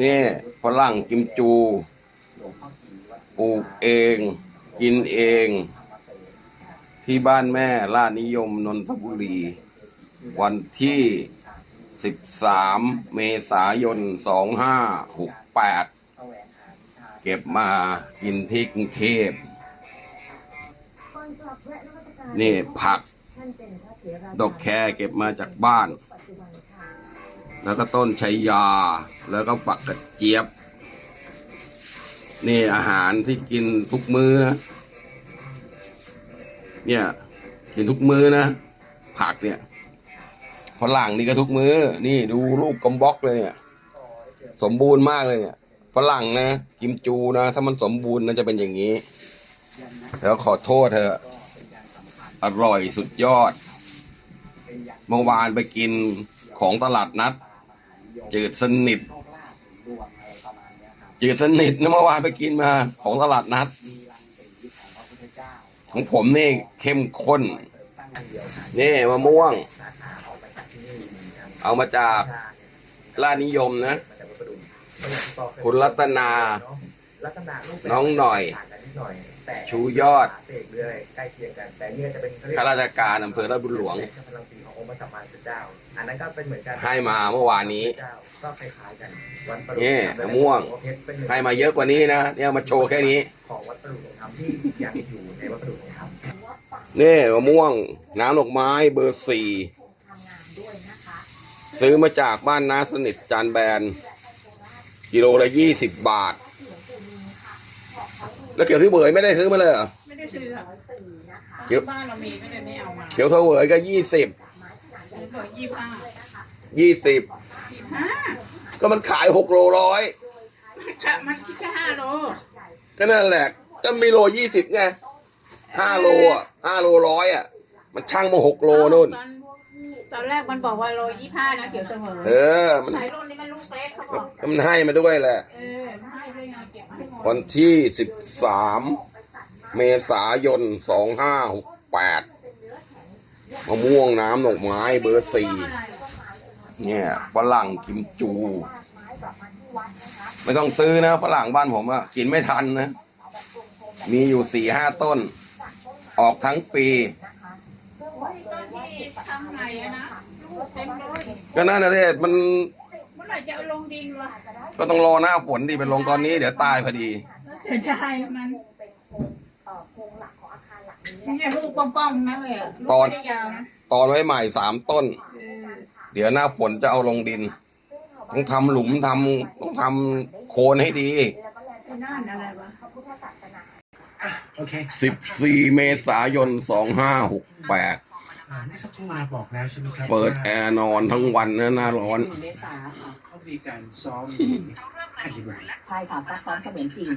นี่ฝรั่งกิมจูปลูกเอง กินเอง ที่บ้านแม่ล่านิยมนนทบุรี วันที่ 13 เมษายน 2568 เก็บมากินที่กรุงเทพนี่ผัก ดอกแครเก็บมาจากบ้าน แล้วก็ต้นชัยยา แล้วก็ปักกระเจี๊ยบ นี่อาหารที่กินทุกมื้อนะ เนี่ย กินทุกมื้อนะ ผักเนี่ยฝรั่งนี่ก็ทุกมื้อ นี่ดูรูปกำบล็อกเลยเนี่ย สมบูรณ์มากเลยเนี่ยฝรั่งนะกิมจูนะ ถ้ามันสมบูรณ์นะจะเป็นอย่างนี้ แล้วขอโทษเธอะอร่อยสุดยอด เมื่อวานไปกินของตลาดนัด จืดสนิท จืดสนิทนะเมื่อวานไปกินมาของตลาดนัด ของผมนี่เข้มข้น นี่มะม่วง เอามาจากล่าดนิยมนะ คุณรัตนา น้องหน่อย ชูยอดเสกเลยใกล้เคียงกัน แต่เนี่ยจะเป็นเขาเรียกข้าราชการอำเภอราชบุญหลวงพลังสีขององค์พระสัมมาสัมพุทธเจ้า อันนั้นก็เป็นเหมือนกัน ให้มาเมื่อวานนี้ก็คล้ายๆกันวัดประนี่มะม่วงเป็นหนึ่งให้มาเยอะกว่านี้นะ เนี่ยเอามาโชว์แค่นี้ ของวัดประดุจของธรรมที่ยังอยู่ในวัดประดุจของธรรมนี่มะม่วงน้ำดอกไม้เบอร์สี่ซื้อมาจากบ้านน้าสนิทจานแบนกิโลละยี่สิบบาท แล้วเขียวที่เบยไม่ได้ซื้อมาเลยเหรอไม่ได้ซื้อค่ะเขียวบ้านเรามีก็เลยไม่เอามาเขียวเสวยก็ยี่สิบซื้อบอกยี่ห้ายี่สิบยี่ห้าก็มันขายหกโลร้อยมันคิดแค่ห้าโลก็นั่นแหละก็มีโลยี่สิบไงห้าโลอะห้าโลร้อยอะ มันช่างมาหกโลนู่นตอนตอนแรกมันบอกว่าโลยี่ห้านะเขียวเสมอเออมันสายรุ่นนี้มัน ลูกเล็กเขาบอกก็มันให้มาด้วยแหละ เออไม่ให้ด้วยไงเก็บมาให้หมดวันที่สิบสามเมษายนสองห้าหกแปดมะม่วงน้ำดอกไม้เบอร์สี่เนี่ยฝรั่งกิมจู ไม่ต้องซื้อนะฝรั่งบ้านผมอะกินไม่ทันนะ มีอยู่สี่ห้าต้น ออกทั้งปี ต้นที่ทำไงอะนะลูกเต็มเลยก็นั่นนะเด็มันเมื่อไห ร่จะเอาลงดินวะก็ต้องรอหน้าฝนดิไปลงตอนนี้เดี๋ยวตายพอดีแล้วเสียดายมันเนี่ยลูกป้องๆนั่นเลยอะลูกตอนไม่ได้ยาวนะตอนไว้ใหม่สามต้น เออเดี๋ยวหน้าฝนจะเอาลงดิน ต้องทำหลุมทำต้องทำโคนให้ดีไอ้นั่นอะไรวะโอเค14เมษายน2568 อ่าเมื่อสักครู่มาบอกแล้วใช่ไหมครับเปิดแอร์นอนทั้งวันนะหน้าร้อน เมษาค่ะเขามีการซ้อมอธิบายใช่ค่ะซักซ้อมเสมือนจริง